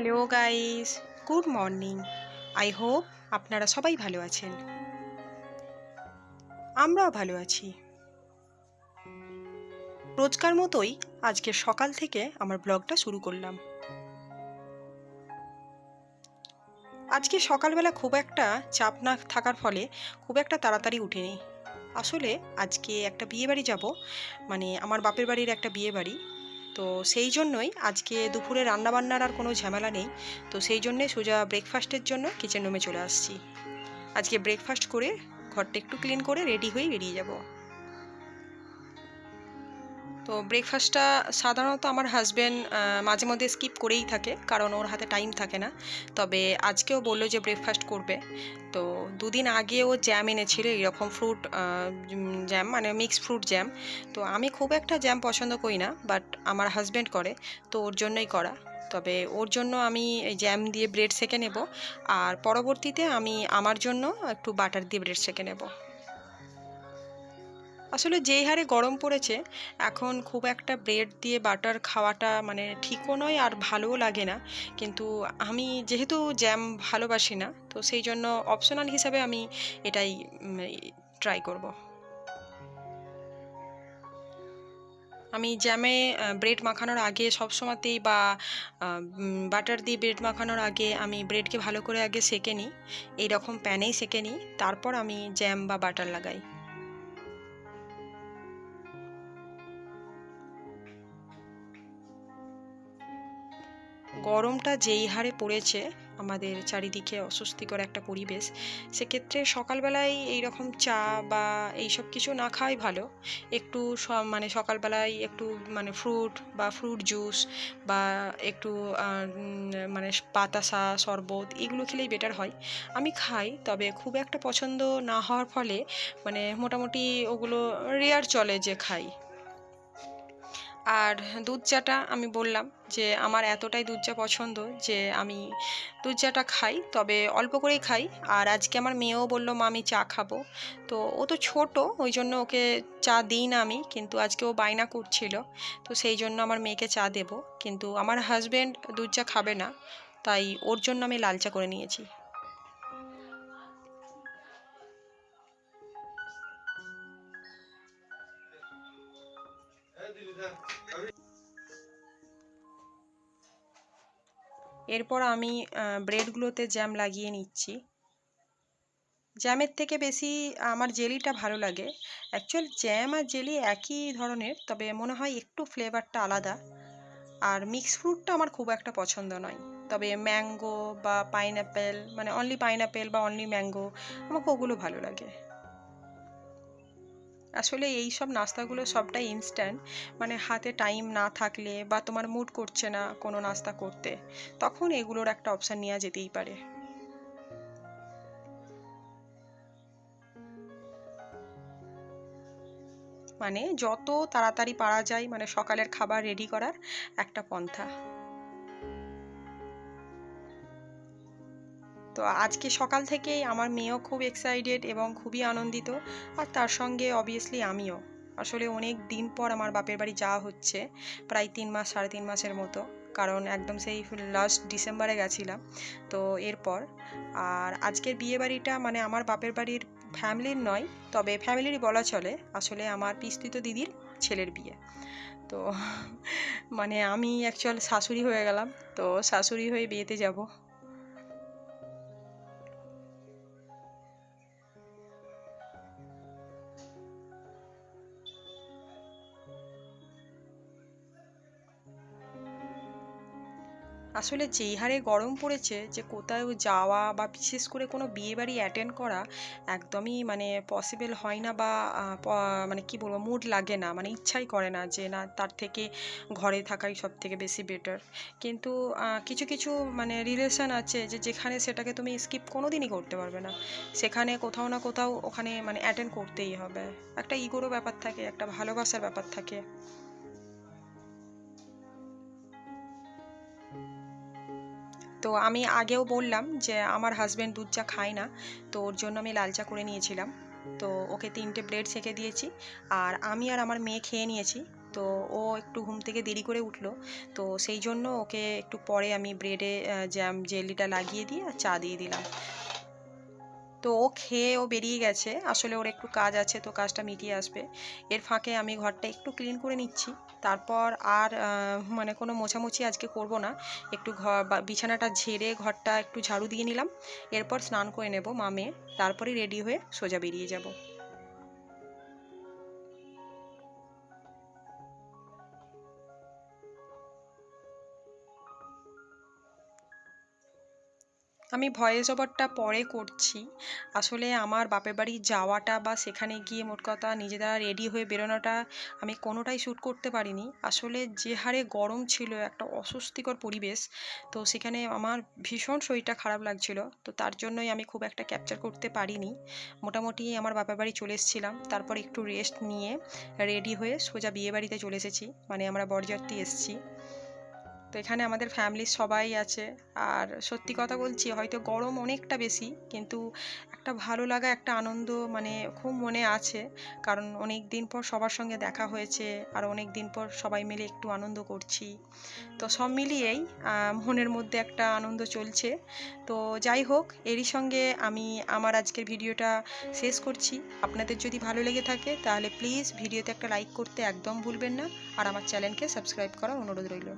Hello guys good morning I hope আপনারা সবাই ভালো আছেন। আমরাও ভালো আছি। রোজকার মতোই আজকে সকাল থেকে আমার ব্লগটা শুরু করলাম। আজকে সকালবেলা খুব একটা চাপ না থাকার ফলে খুব একটা তাড়াতাড়ি উঠিনি। আসলে আজকে একটা বিয়ে বাড়ি যাব। মানে আমার বাপের বাড়ির একটা বিয়ে বাড়ি তো সেই জন্যই আজকে দুপুরে রান্নাবান্নার আর কোনো ঝামেলা নেই। তো সেই জন্যে সোজা ব্রেকফাস্টের জন্য কিচেন রুমে চলে আসছি। আজকে ব্রেকফাস্ট করে ঘরটা একটু ক্লিন করে রেডি হয়ে বেরিয়ে যাব। তো ব্রেকফাস্টটা সাধারণত আমার হাজব্যান্ড মাঝে মধ্যে স্কিপ করেই থাকে, কারণ ওর হাতে টাইম থাকে না। তবে আজকেও বলল যে ব্রেকফাস্ট করবে। তো দুদিন আগে ও জ্যাম এনেছিল, এরকম ফ্রুট জ্যাম মানে মিক্স ফ্রুট জ্যাম তো আমি খুব একটা জ্যাম পছন্দ করি না বাট আমার হাজব্যান্ড করে, তো ওর জন্যই করা। তবে ওর জন্য আমি জ্যাম দিয়ে ব্রেড সেঁকে নেব, আর পরবর্তীতে আমি আমার জন্য একটু বাটার দিয়ে ব্রেড সেঁকে নেব। আসলে যেই হারে গরম পড়েছে, এখন খুব একটা ব্রেড দিয়ে বাটার খাওয়াটা মানে ঠিকও নয় আর ভালোও লাগে না। কিন্তু আমি যেহেতু জ্যাম ভালোবাসি না, তো সেই জন্য অপশনাল হিসাবে আমি এটাই ট্রাই করব। আমি জ্যামে ব্রেড মাখানোর আগে সব সময়তেই বা বাটার দিয়ে ব্রেড মাখানোর আগে আমি ব্রেডকে ভালো করে আগে সেকে নিই, এইরকম প্যানেই সেকে নিই, তারপর আমি জ্যাম বা বাটার লাগাই। গরমটা যেই হারে পড়েছে, আমাদের চারিদিকে অস্বস্তিকর একটা পরিবেশ, সেক্ষেত্রে সকালবেলায় এই রকম চা বা এইসব কিছু না খাওয়াই ভালো। একটু মানে সকালবেলায় একটু মানে ফ্রুট বা ফ্রুট জুস বা একটু মানে পাতাসা শরবত এগুলো খেলেই বেটার হয়। আমি খাই, তবে খুব একটা পছন্দ না হওয়ার ফলে মানে মোটামুটি ওগুলো রেয়ার চলে যে খাই। আর দুধ চাটা আমি বললাম যে আমার এতটাই দুধ চা পছন্দ যে আমি দুধ চাটা খাই, তবে অল্প করেই খাই। আর আজকে আমার মেয়েও বলল, মা, আমি চা খাব। তো ও তো ছোট, ওই জন্য ওকে চা দিই না আমি, কিন্তু আজকে ও বায়না করছিল। তো সেই জন্য আমার মেয়েকে চা দেব। কিন্তু আমার হাজব্যান্ড দুধ চা খাবে না, তাই ওর জন্য আমি লাল চা করে নিয়েছি। এরপর আমি ব্রেডগুলোতে জ্যাম লাগিয়ে নিচ্ছি। জ্যামের থেকে বেশি আমার জেলিটা ভালো লাগে। অ্যাকচুয়াল জ্যাম আর জেলি একই ধরনের, তবে মনে হয় একটু ফ্লেভারটা আলাদা। আর মিক্স ফ্রুটটা আমার খুব একটা পছন্দ নয়। তবে ম্যাঙ্গো বা পাইনঅ্যাপেল মানে অনলি পাইনঅ্যাপেল বা অনলি ম্যাঙ্গো আমাকে ওগুলো ভালো লাগে। আসলে এই সব নাস্তাগুলো সবটাই ইনস্ট্যান্ট মানে হাতে টাইম না থাকলে বা তোমার মুড করছে না কোনো নাস্তা করতে, তখন এগুলোর একটা অপশান নেওয়া যেতেই পারে। মানে যত তাড়াতাড়ি পারা যায় মানে সকালের খাবার রেডি করার একটা পন্থা। তো আজকে সকাল থেকেই আমার মেয়েও খুব এক্সাইটেড এবং খুবই আনন্দিত। আর তার সঙ্গে অবভিয়াসলি আমিও। আসলে অনেক দিন পর আমার বাপের বাড়ি যাওয়া হচ্ছে, প্রায় তিন মাস, সাড়ে তিন মাসের মতো। কারণ একদম সেই লাস্ট ডিসেম্বরে গেছিলাম, তো এরপর। আর আজকের বিয়ে বাড়িটা মানে আমার বাপের বাড়ির ফ্যামিলির নয়, তবে ফ্যামিলিরই বলা চলে, আসলে আমার পিস্তিত দিদির ছেলের বিয়ে। তো মানে আমি অ্যাকচুয়াল শাশুড়ি হয়ে গেলাম, তো শাশুড়ি হয়ে বিয়েতে যাব। আসলে যেই হারে গরম পড়েছে, যে কোথাও যাওয়া বা বিশেষ করে কোনো বিয়েবাড়ি অ্যাটেন্ড করা একদমই মানে পসিবল হয় না বা মানে কি বলব মুড লাগে না। মানে ইচ্ছাই করে না যে, না, তার থেকে ঘরে থাকাই সব থেকে বেশি বেটার কিন্তু কিছু কিছু মানে রিলেশন আছে যে, যেখানে সেটাকে তুমি স্কিপ কোনো দিনই করতে পারবে না। সেখানে কোথাও না কোথাও ওখানে মানে অ্যাটেন্ড করতেই হবে। একটা ইগোরও ব্যাপার থাকে, একটা ভালোবাসার ব্যাপার থাকে। তো আমি আগেও বললাম যে আমার হাজব্যান্ড দুধ চা খায় না, তো ওর জন্য আমি লাল চা করে নিয়েছিলাম। তো ওকে তিনটে ব্রেড ছেঁকে দিয়েছি আর আমি আর আমার মেয়ে খেয়ে নিয়েছি। তো ও একটু ঘুম থেকে দেরি করে উঠল, তো সেই জন্য ওকে একটু পরে আমি ব্রেডে জ্যাম জেলিটা লাগিয়ে দিয়ে আর চা দিয়ে দিলাম। তো ও খেয়ে ও বেরিয়ে গেছে। আসলে ওর একটু কাজ আছে, তো কাজটা মিটিয়ে আসবে। এর ফাঁকে আমি ঘরটা একটু ক্লিন করে নিচ্ছি। তারপর আর মানে কোনো মোছামুছি আজকে করব না। একটু ঘর বিছানাটা ঝেড়ে ঘরটা একটু ঝাড়ু দিয়ে নিলাম। এরপর স্নান করে নেব মামে তারপরে রেডি হয়ে সোজা বেরিয়ে যাব। আমি ভয়েস ওভারটা পরে করছি। আসলে আমার বাপের বাড়ি যাওয়াটা বা সেখানে গিয়ে মোট কথা নিজেরা রেডি হয়ে বেরোনোটা আমি কোনোটাই শ্যুট করতে পারিনি। আসলে যে হারে গরম ছিল, একটা অস্বস্তিকর পরিবেশ, তো সেখানে আমার ভীষণ শরীরটা খারাপ লাগছিল, তো তার জন্যই আমি খুব একটা ক্যাপচার করতে পারিনি। মোটামুটি আমার বাপের বাড়ি চলে এসেছিলাম, তারপর একটু রেস্ট নিয়ে রেডি হয়ে সোজা বিয়ে বাড়িতে চলে এসেছি মানে আমরা বরযাত্রী এসেছি। তো এখানে আমাদের ফ্যামিলির সবাই আছে। আর সত্যি কথা বলছি, হয়তো গরম অনেকটা বেশি, কিন্তু একটা ভালো লাগা, একটা আনন্দ মানে খুব মনে আছে। কারণ অনেক দিন পর সবার সঙ্গে দেখা হয়েছে, আর অনেক দিন পর সবাই মিলে একটু আনন্দ করছি। তো সব মিলিয়েই মনের মধ্যে একটা আনন্দ চলছে। তো যাই হোক, এরই সঙ্গে আমি আমার আজকের ভিডিওটা শেষ করছি। আপনাদের যদি ভালো লেগে থাকে, তাহলে প্লিজ ভিডিওতে একটা লাইক করতে একদম ভুলবেন না। আর আমার চ্যানেলকে সাবস্ক্রাইব করার অনুরোধ রইল।